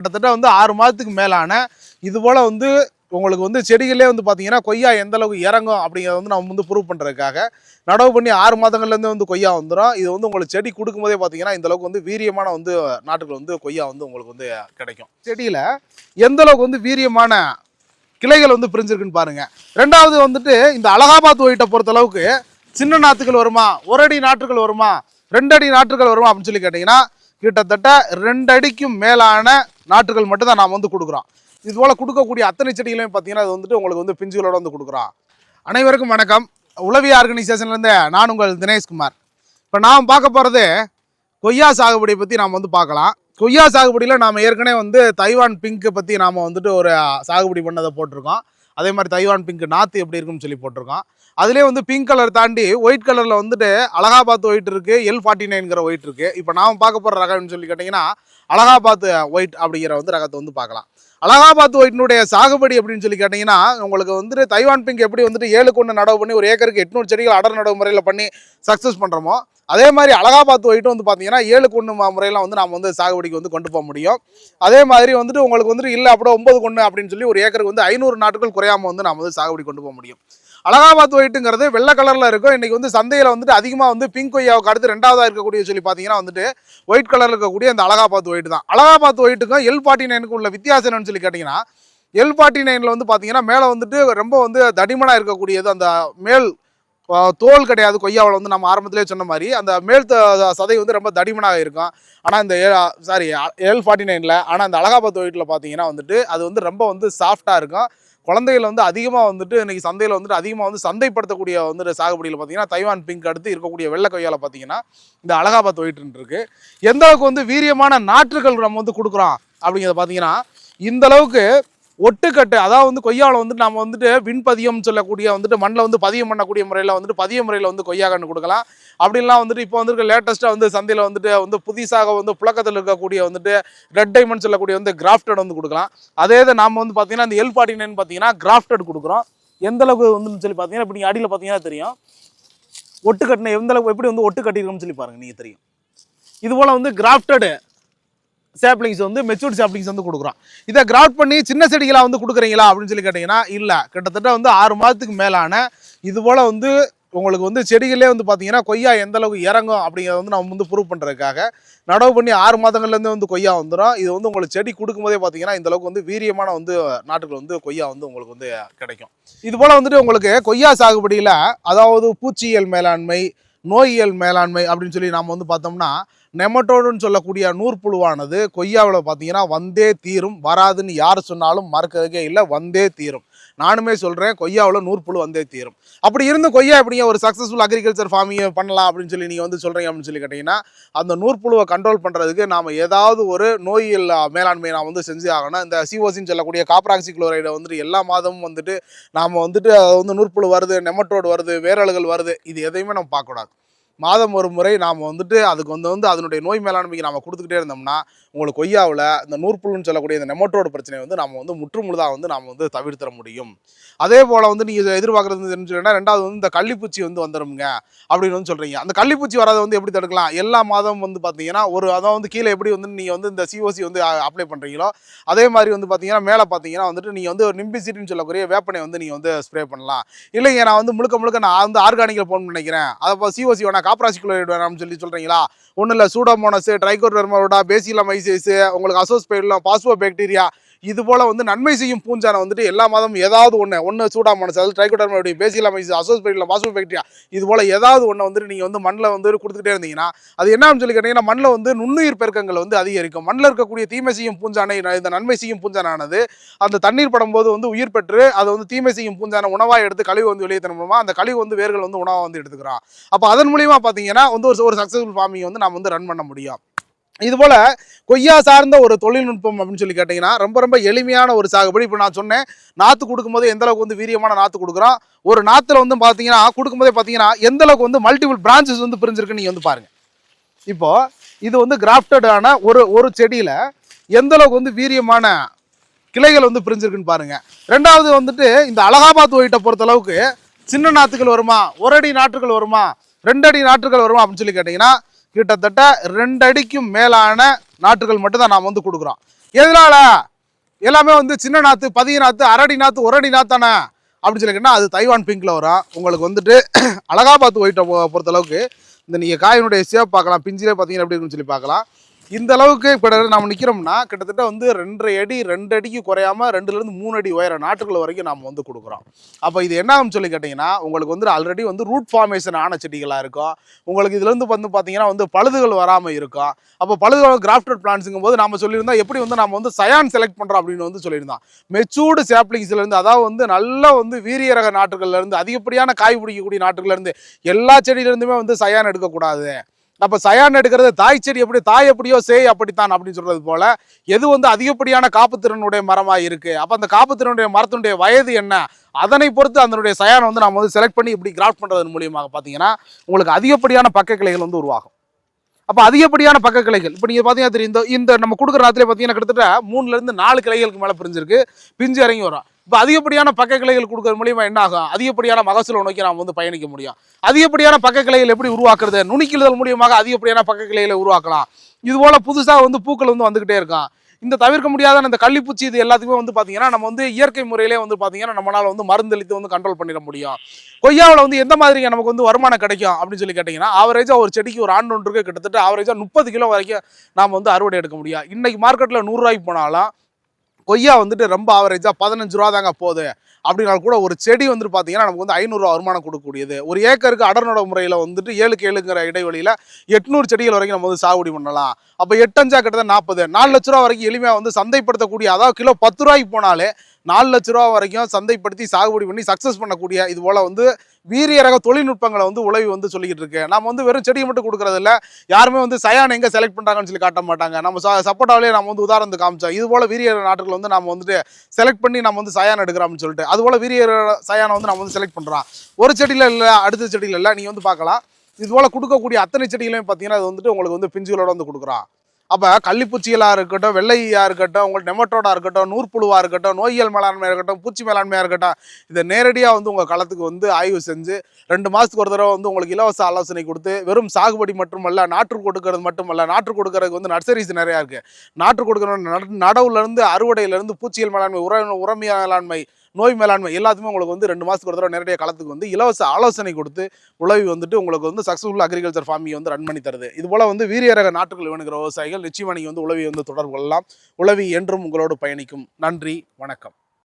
கிட்டத்தட்ட வந்து ஆறு மாதத்துக்கு மேலான இது போல் வந்து உங்களுக்கு வந்து செடிகளே வந்து பார்த்தீங்கன்னா கொய்யா எந்த அளவுக்கு இறங்கும் அப்படிங்கிறத வந்து நம்ம வந்து ப்ரூவ் பண்ணுறதுக்காக நடவு பண்ணி ஆறு மாதங்கள்லேருந்து வந்து கொய்யா வந்துடும் இது வந்து உங்களுக்கு செடி கொடுக்கும்போதே பார்த்தீங்கன்னா இந்த அளவுக்கு வந்து வீரியமான வந்து நாட்டுகள் வந்து கொய்யா வந்து உங்களுக்கு வந்து கிடைக்கும். செடியில் எந்த அளவுக்கு வந்து வீரியமான கிளைகள் வந்து பிரிஞ்சிருக்குன்னு பாருங்கள் ரெண்டாவது வந்துட்டு இந்த அலகாபாத் ஒயிட்டை பொறுத்த அளவுக்கு சின்ன நாற்றுகள் வருமா ஒரு அடி நாற்றுகள் வருமா ரெண்டு அடி நாற்றுகள் வருமா அப்படின்னு சொல்லி கேட்டிங்கன்னா கிட்டத்தட்ட ரெண்டு அடிக்கும் மேலான நாற்றுகள் மட்டும் தான் நாம் வந்து கொடுக்குறோம். இது போல் கொடுக்கக்கூடிய அத்தனை செடிகளையும் பார்த்தீங்கன்னா அது வந்துட்டு உங்களுக்கு வந்து பிஞ்சுகளோட வந்து கொடுக்குறோம். அனைவருக்கும் வணக்கம். உளவி ஆர்கனைசேஷன்லேருந்து நான் உங்கள் தினேஷ்குமார். இப்போ நாம் பார்க்க போகிறது கொய்யா சாகுபடியை பற்றி நாம் வந்து பார்க்கலாம். கொய்யா சாகுபடியில் நாம் ஏற்கனவே வந்து தைவான் பிங்க்கு பற்றி நாம் வந்துட்டு ஒரு சாகுபடி பண்ணதை போட்டிருக்கோம். அதே மாதிரி தைவான் பிங்க் நாற்று எப்படி இருக்குன்னு சொல்லி போட்டிருக்கோம். அதுலேயே வந்து பிங்க் கலர் தாண்டி ஒயிட் கலரில் வந்துட்டு அலகாபாத் ஒயிட் இருக்குது எல் ஃபார்ட்டி நைன்கிற ஒயிட் இருக்குது இப்போ நாம் பார்க்க போகிற ரகம்னு சொல்லி கேட்டிங்கன்னா அலகாபாத் ஒயிட் அப்படிங்கிற வந்து ரகத்தை வந்து பார்க்கலாம். அலகாபாத் ஒயிட்னுடைய சாகுபடி அப்படின்னு சொல்லி கேட்டிங்கன்னா உங்களுக்கு வந்துட்டு தைவான் பிங்க் எப்படி வந்துட்டு ஏழு கொண்டு நடவு பண்ணி ஒரு ஏக்கருக்கு எட்நூறு செடிகள் அடர் நடவு முறையில் பண்ணி சக்ஸஸ் பண்ணுறோமோ அதே மாதிரி அலகாபாத் ஒயிட்டும் வந்து பார்த்தீங்கன்னா ஏழு கொண்டு முறையில் வந்து நாம் வந்து சாகுபடிக்கு வந்து கொண்டு போக முடியும். அதே மாதிரி வந்துட்டு உங்களுக்கு வந்துட்டு இல்லை அப்படியே ஒன்பது கொண்டு அப்படின்னு சொல்லி ஒரு ஏக்கருக்கு வந்து ஐநூறு நாட்கள் குறையாம வந்து நாம் வந்து சாகுபடி கொண்டு போக முடியும். அலகாபாத் ஒயிட்டுங்கிறது வெள்ளை கலரில் இருக்கும். இன்றைக்கி வந்து சந்தையில் வந்துட்டு அதிகமாக வந்து பிங்க் கொய்யாவுக்கு அடுத்து ரெண்டாவதாக இருக்கக்கூடிய சொல்லி பார்த்தீங்கன்னா வந்துட்டு ஒயிட் கலரில் இருக்கக்கூடிய அந்த அலகாபாத் ஒயிட் தான். அலகாபாத் ஒயிட்டுக்கும் எல் ஃபார்ட்டி நைனுக்கு உள்ள வித்தியாசம் என்னன்னு சொல்லி கேட்டிங்கன்னா எல் ஃபார்ட்டி நைனில் வந்து பார்த்தீங்கன்னா மேலே வந்துட்டு ரொம்ப வந்து தடிமனாக இருக்கக்கூடியது அந்த மேல் தோல் கிடையாது கொய்யாவில் வந்து நம்ம ஆரம்பத்திலே சொன்ன மாதிரி. அந்த மேல் த- சதை வந்து ரொம்ப தடிமனாக இருக்கும். ஆனால் இந்த சாரி எல் ஃபார்ட்டி நைனில் ஆனால் அந்த அலகாபாத் ஒயிட்டில் பார்த்தீங்கன்னா வந்துட்டு அது வந்து ரொம்ப வந்து சாஃப்டாக இருக்கும். குழந்தைகள் வந்து அதிகமாக வந்துட்டு இன்றைக்கி சந்தையில் வந்துட்டு அதிகமாக வந்து சந்தைப்படுத்தக்கூடிய வந்துட்டு சாகுபடியில் பார்த்தீங்கன்னா தைவான் பிங்க் அடுத்து இருக்கக்கூடிய வெள்ளை கொய்யால பார்த்தீங்கன்னா இந்த அலகாபாத் ஒயிட்டுன்னு இருக்குது எந்த அளவுக்கு வந்து வீரியமான நாற்றுகள் நம்ம வந்து கொடுக்குறோம் அப்படிங்கிறத பார்த்தீங்கன்னா இந்த அளவுக்கு ஒட்டுக்கட்டு அதாவது வந்து கொய்யாவில் வந்துட்டு நம்ம வந்துட்டு விண்பதியம் சொல்லக்கூடிய வந்துட்டு மண்ணில் வந்து பதியம் பண்ணக்கூடிய முறையில் வந்துட்டு பதிய முறையில் வந்து கொய்யா கன்று கொடுக்கலாம். அப்படின்லாம் வந்துட்டு இப்போ வந்துருக்க லேட்டஸ்ட்டாக வந்து சந்தையில் வந்துட்டு வந்து புதுசாக வந்து புழக்கத்தில் இருக்கக்கூடிய வந்துட்டு ரெட் டைமண்ட் சொல்லக்கூடிய வந்து கிராஃப்டட் வந்து கொடுக்கலாம். அதே இதை நாம் வந்து பார்த்தீங்கன்னா இந்த எல் ஃபார்ட்டி நைன் பார்த்தீங்கன்னா கிராஃப்டட் கொடுக்குறோம். எந்த அளவுக்கு வந்து சொல்லி பார்த்தீங்கன்னா இப்போ நீங்கள் அடியில் பார்த்தீங்கன்னா தெரியும். ஒட்டு கட்டின எந்த அளவுக்கு எப்படி வந்து ஒட்டு கட்டியிருக்கோம்னு சொல்லி பாருங்க நீங்கள் தெரியும். இது போல் வந்து கிராஃப்டடு சாப்ளிங்ஸ் வந்து மெச்சூர்ட் சாப்ளிங்ஸ் வந்து கொடுக்குறோம். இதை கிராஃப்ட் பண்ணி சின்ன செடிகளாக வந்து கொடுக்குறீங்களா அப்படின்னு சொல்லி கேட்டிங்கன்னா இல்லை. கிட்டத்தட்ட வந்து ஆறு மாதத்துக்கு மேலான இது போல் வந்து உங்களுக்கு வந்து செடிகளே வந்து பார்த்தீங்கன்னா கொய்யா எந்த அளவுக்கு இறங்கும் அப்படிங்கிறத வந்து நம்ம வந்து ப்ரூவ் பண்ணுறதுக்காக நடவு பண்ணி ஆறு மாதங்கள்லேருந்து வந்து கொய்யா வந்துடும் இது வந்து உங்களுக்கு செடி கொடுக்கும்போதே பார்த்தீங்கன்னா இந்த அளவுக்கு வந்து வீரியமான வந்து நாட்டுகள் வந்து கொய்யா வந்து உங்களுக்கு வந்து கிடைக்கும். இது போல் வந்துட்டு உங்களுக்கு கொய்யா சாகுபடியில் அதாவது பூச்சியியல் மேலாண்மை நோயியல் மேலாண்மை அப்படின்னு சொல்லி நாம் வந்து பார்த்தோம்னா நெமட்டோடுன்னு சொல்லக்கூடிய நூற்புழுவானது கொய்யாவில் பார்த்தீங்கன்னா வந்தே தீரும் வராதுன்னு யார் சொன்னாலும் மறக்கிறதுக்கே இல்லை வந்தே தீரும். நானுமே சொல்கிறேன் கொய்யாவில் நூற்புழு வந்தே தீரும். அப்படி இருந்து கொய்யா எப்படிங்க ஒரு சக்ஸஸ்ஃபுல் அக்ரிகல்ச்சர் ஃபார்மிங் பண்ணலாம் அப்படின்னு சொல்லி நீங்கள் வந்து சொல்கிறீங்க அப்படின்னு சொல்லி கேட்டிங்கன்னா அந்த நூற்புழுவை கண்ட்ரோல் பண்ணுறதுக்கு நாம் ஏதாவது ஒரு நோயில் மேலாண்மையை நாம் வந்து செஞ்சு ஆகணும். இந்த சிஓசின்னு சொல்லக்கூடிய காப்ராக்சி குளோரைடை வந்துட்டு எல்லா மாதமும் வந்துட்டு நாம் வந்துட்டு அது வந்து நூற்புழு வருது நெமட்டோடு வருது வேரல்கள் வருது இது எதையுமே நம்ம பார்க்கக்கூடாது. மாதம் ஒரு முறை நாம் வந்துட்டு அதுக்கு வந்து வந்து அதனுடைய நோய் மேலாண்மைக்கு நாம் கொடுத்துக்கிட்டே இருந்தோம்னா உங்களுக்கு கொய்யாவில் இந்த நூற்புழுன்னு சொல்லக்கூடிய இந்த நெமட்டோடு பிரச்சனையை வந்து நம்ம வந்து முற்றுமுழுதாக வந்து நாம் வந்து தவிர்த்திட முடியும். அதே போல் வந்து நீங்கள் எதிர்பார்க்குறது தெரிஞ்சுக்கிட்டா ரெண்டாவது வந்து இந்த கள்ளிப்பூச்சி வந்து வந்துடும்ங்க அப்படின்னு வந்து சொல்கிறீங்க அந்த கள்ளிப்பூச்சி வராத வந்து எப்படி தடுக்கலாம்? எல்லா மாதம் வந்து பார்த்தீங்கன்னா ஒரு அதான் வந்து கீழே எப்படி வந்து நீங்கள் வந்து இந்த சிஓசி வந்து அப்ளை பண்ணுறீங்களோ அதே மாதிரி வந்து பார்த்தீங்கன்னா மேலே பார்த்தீங்கன்னா வந்துட்டு நீங்கள் வந்து ஒரு நிம்பிசிட்டின்னு சொல்லக்கூடிய வேப்பனை வந்து நீங்கள் வந்து ஸ்ப்ரே பண்ணலாம். இல்லைங்க நான் வந்து முழுக்க முழுக்க நான் வந்து ஆர்கானிக்கில் போன் நினைக்கிறேன். அதை சிஓசி வேணா காப்ராசிகுலோரைடு சொல்லி சொல்கிறீங்களா ஒன்றும் இல்லை சூடோமோனஸ் ட்ரைகோடர்மோடா பேசிலமைசிஸ் உங்களுக்கு அசோஸ்பைடில் பாஸ்போ பேக்டீரியா இது போல் வந்து நன்மை செய்யும் பூஞ்சானை வந்துட்டு எல்லா மாதமும் ஏதாவது ஒன்று ஒன்று சூடாமோனஸ் அதாவது ட்ரைகோடர்மோடைய பேசிலமைசிஸ் அசோஸ்பைட்ல பாஸ்போ பாக்டீரியா இது போல் ஏதாவது ஒன்று வந்துட்டு நீங்கள் வந்து மண்ணில் வந்து கொடுத்துக்கிட்டே இருந்தீங்கன்னா அது என்னன்னு சொல்லி கேட்டிங்கன்னா மண்ணில் வந்து நுண்ணுயிர் பெருக்கங்கள் வந்து அதிகரிக்கும். மண்ணில் இருக்கக்கூடிய தீமை செய்யும் பூஞ்சானை இந்த நன்மை செய்யும் பூஞ்சானானது அந்த தண்ணீர் படும்போது வந்து உயிர் பெற்று அதை வந்து தீமை செய்யும் பூஞ்சான உணவாக எடுத்து கழிவு வந்து வெளியே தரும் மூலமா அந்த கழிவு வந்து வேர்கள் வந்து உணவாக வந்து எடுத்துக்கிறோம் அப்போ அதன் மூலியமாக பார்த்தீங்கன்னா வந்து ஒரு ஒரு சக்ஸஸ்ஃபுல் ஃபார்மிங் வந்து நம்ம வந்து ரன் பண்ண முடியும். இது போல் கொய்யா சார்ந்த ஒரு தொழில்நுட்பம் அப்படின்னு சொல்லி கேட்டிங்கன்னா ரொம்ப ரொம்ப எளிமையான ஒரு சாகுபடி. இப்போ நான் சொன்னேன் நாற்று கொடுக்கும்போது எந்த அளவுக்கு வந்து வீரியமான நாற்று கொடுக்குறோம்? ஒரு நாற்றுல வந்து பார்த்தீங்கன்னா கொடுக்கும்போதே பார்த்தீங்கன்னா எந்த அளவுக்கு வந்து மல்டிபிள் பிரான்ச்சஸ் வந்து பிரிஞ்சிருக்குன்னு நீங்கள் வந்து பாருங்க. இப்போது இது வந்து கிராஃப்டடான ஒரு ஒரு செடியில் எந்த அளவுக்கு வந்து வீரியமான கிளைகள் வந்து பிரிஞ்சிருக்குன்னு பாருங்கள் ரெண்டாவது வந்துட்டு இந்த அலகாபாத் ஒயிட்டை பொறுத்த அளவுக்கு சின்ன நாற்றுகள் வருமா? ஒரு அடி நாற்றுகள் வருமா? ரெண்டு அடி நாற்றுகள் வருமா? அப்படின்னு சொல்லி கேட்டிங்கன்னா கிட்டத்தட்ட ரெண்டு அடிக்கும் மேலான நாற்றுகள் மட்டும்தான் நாம் வந்து கொடுக்குறோம். எதனால? எல்லாமே வந்து சின்ன நாத்து பதிய நாத்து அரடி நாத்து ஒரு அடி நாத்தானே? அப்படின்னு சொல்லி கேட்டால் அது தைவான் பிங்க்ல வரும். உங்களுக்கு வந்துட்டு அலகாபாத் ஒயிட்டை பொறுத்த அளவுக்கு இந்த நீங்கள் காயினுடைய சேப் பார்க்கலாம் பிஞ்சிலே பார்த்தீங்கன்னா எப்படி இருக்குன்னு சொல்லி பார்க்கலாம். இந்த அளவுக்கு இப்போ நம்ம நிற்கிறோம்னா கிட்டத்தட்ட வந்து ரெண்டரை அடி ரெண்டு அடிக்கு குறையாம ரெண்டுலேருந்து மூணு அடி உயர நாட்டுகள் வரைக்கும் நம்ம வந்து கொடுக்குறோம். அப்போ இது என்ன சொல்லி கேட்டிங்கன்னா உங்களுக்கு வந்து ஆல்ரெடி வந்து ரூட் ஃபார்மேஷன் ஆன செடிகளாக இருக்கும். உங்களுக்கு இதுலேருந்து வந்து பார்த்தீங்கன்னா வந்து பழுதுகள் வராமல் இருக்கும். அப்போ பழுதுகள் கிராஃப்டட் பிளான்ஸுங்கும் போது நம்ம சொல்லியிருந்தா எப்படி வந்து நம்ம வந்து சயான் செலக்ட் பண்ணுறோம் அப்படின்னு வந்து சொல்லியிருந்தோம் மெச்சூர்டு சாப்ளிங்ஸ்லேருந்து அதாவது வந்து நல்ல வந்து வீரிய ரக நாட்டுகள்லேருந்து அதிகப்படியான காய் பிடிக்கக்கூடிய நாட்டுகள்லேருந்து எல்லா செடியிலேருந்துமே வந்து சயான் எடுக்கக்கூடாது. நம்ம சயான் எடுக்கிறது தாய் செடி எப்படி தாய் எப்படியோ சேய் அப்படித்தான் அப்படின்னு சொல்றது போல எது வந்து அதிகப்படியான காப்புத்திறனுடைய மரமாக இருக்கு? அப்போ அந்த காப்புத்திறனுடைய மரத்தினுடைய வயது என்ன? அதனை பொறுத்து அதனுடைய சயானை வந்து நம்ம வந்து செலக்ட் பண்ணி இப்படி கிராஃப்ட் பண்ணுறதன் மூலியமாக பார்த்தீங்கன்னா உங்களுக்கு அதிகப்படியான பக்க கிளைகள் வந்து உருவாகும். அப்போ அதிகப்படியான பக்க கிளைகள் இப்போ நீங்கள் பார்த்தீங்கன்னா தெரியும் இந்த இந்த நம்ம கொடுக்குற நேரத்தில் பார்த்தீங்கன்னா கிட்டத்தட்ட மூணுலேருந்து நாலு கிளைகளுக்கு மேலே பிரிஞ்சிருக்கு. பிஞ்சு இறங்கி வரும். இப்போ அதிகப்படியான பக்க கிளைகள் கொடுக்கறது மூலியமாக என்ன ஆகும் அதிகப்படியான மகசூலை நோக்கி நாம் வந்து பயணிக்க முடியும். அதிகப்படியான பக்க கிளைகள் எப்படி உருவாக்குறது? நுனிக்கிழுதல் மூலியமாக அதிகப்படியான பக்க கிளைகளை உருவாக்கலாம். இதுபோல் புதுசாக வந்து பூக்கள் வந்து வந்துக்கிட்டே இருக்கும் இந்த தவிர்க்க முடியாத இந்த கள்ளிப்பூச்சி இது எல்லாத்துக்குமே வந்து பார்த்தீங்கன்னா நம்ம வந்து இயற்கை முறையிலே வந்து பார்த்தீங்கன்னா நம்மளால் வந்து மருந்தளித்து வந்து கண்ட்ரோல் பண்ணிட முடியும். கொய்யாவில் வந்து எந்த மாதிரி நமக்கு வந்து வருமானம் கிடைக்கும் அப்படின்னு சொல்லி கேட்டிங்கன்னா ஆவரேஜாக ஒரு செடிக்கு ஒரு ஆண்டு ஒன்றுக்கு கிட்டத்தட்ட ஆவரேஜாக முப்பது கிலோ வரைக்கும் நாம் வந்து அறுவடை எடுக்க முடியும். இன்றைக்கி மார்க்கெட்டில் நூறுரூவாய்க்கு போனாலும் கொய்யா வந்துட்டு ரொம்ப ஆவரேஜாக பதினஞ்சு ரூபா தாங்க போகுது. அப்படின்னாலும் கூட ஒரு செடி வந்துட்டு பார்த்தீங்கன்னா நமக்கு வந்து ஐநூறுரூவா வருமானம் கொடுக்கக்கூடியது. ஒரு ஏக்கருக்கு அடர்நட முறையில் வந்துட்டு ஏழுக்கு ஏழுங்கிற இடைவெளியில் எட்நூறு செடிகள் வரைக்கும் நம்ம வந்து சாகுபடி பண்ணலாம். அப்போ எட்டஞ்சா கிட்டத்தட்ட நாற்பது நாலு லட்ச ரூபா வரைக்கும் எளிமையாக வந்து சந்தைப்படுத்தக்கூடிய அதாவது கிலோ பத்து ரூபாய்க்கு போனாலே நாலு லட்ச ரூபா வரைக்கும் சந்தைப்படுத்தி சாகுபடி பண்ணி சக்ஸஸ் பண்ணக்கூடிய இது போல் வந்து வீரிய ரக தொழில்நுட்பங்களை வந்து உழவி வந்து சொல்லிக்கிட்டு இருக்கு. நம்ம வந்து வெறும் செடியை மட்டும் கொடுக்குறதில்ல யாருமே வந்து சயான் எங்கே செலக்ட் பண்ணுறாங்கன்னு சொல்லி காட்ட மாட்டாங்க. நம்ம சப்போட்டாவிலே நம்ம வந்து உதாரணத்துக்கு காமிச்சோம். இது போல் வீரிய நாட்டுகள் வந்து நம்ம வந்துட்டு செலக்ட் பண்ணி நம்ம வந்து சயான் எடுக்கிறோம்னு சொல்லிட்டு. அதுபோல் வீரிய சயானை வந்து நம்ம வந்து செலக்ட் பண்ணுறோம் ஒரு செடியில் இல்லை அடுத்த செடியில இல்லை நீங்கள் வந்து பார்க்கலாம். இது போல் கொடுக்கக்கூடிய அத்தனை செடிகளையும் பார்த்தீங்கன்னா அது வந்துட்டு உங்களுக்கு வந்து பிஞ்சுகளோட வந்து கொடுக்குறான் அப்போ கள்ளிப்பூச்சிகளாக இருக்கட்டும் வெள்ளையாக இருக்கட்டும் உங்களுக்கு நெமட்டோடாக இருக்கட்டும் நூற்புழுவாக இருக்கட்டும் நோயியல் மேலாண்மையாக இருக்கட்டும் பூச்சி மேலாண்மையாக இருக்கட்டும் இதை நேரடியாக வந்து உங்கள் களத்துக்கு வந்து ஆய்வு செஞ்சு ரெண்டு மாதத்துக்கு ஒரு தடவை வந்து உங்களுக்கு இலவச ஆலோசனை கொடுத்து வெறும் சாகுபடி மட்டுமல்ல நாற்று கொடுக்கறது மட்டுமல்ல நாற்று கொடுக்கறதுக்கு வந்து நர்சரிஸ் நிறையா இருக்குது நாற்று கொடுக்கற நடவுலேருந்து அறுவடையிலேருந்து பூச்சிகள் மேலாண்மை உர உரமிய மேலாண்மை நோய் மேலாண்மை எல்லாத்துமே உங்களுக்கு வந்து ரெண்டு மாதத்துக்கு ஒரு தடவை நேரடியாக களத்துக்கு வந்து இலவச ஆலோசனை கொடுத்து உழவி வந்துட்டு உங்களுக்கு வந்து சக்ஸஸ்ஃபுல் அக்ரிகல்ச்சர் ஃபார்மிங் வந்து ரன் பண்ணி தருது. இது போல் வந்து வீரிய ரக நாட்டுகள் வேணுங்கிற விவசாயிகள் நிச்சயமாக நீங்கள் வந்து உழவி வந்து தொடர்பு கொள்ளலாம் உழவி என்றும் உங்களோடு பயணிக்கும். நன்றி வணக்கம்.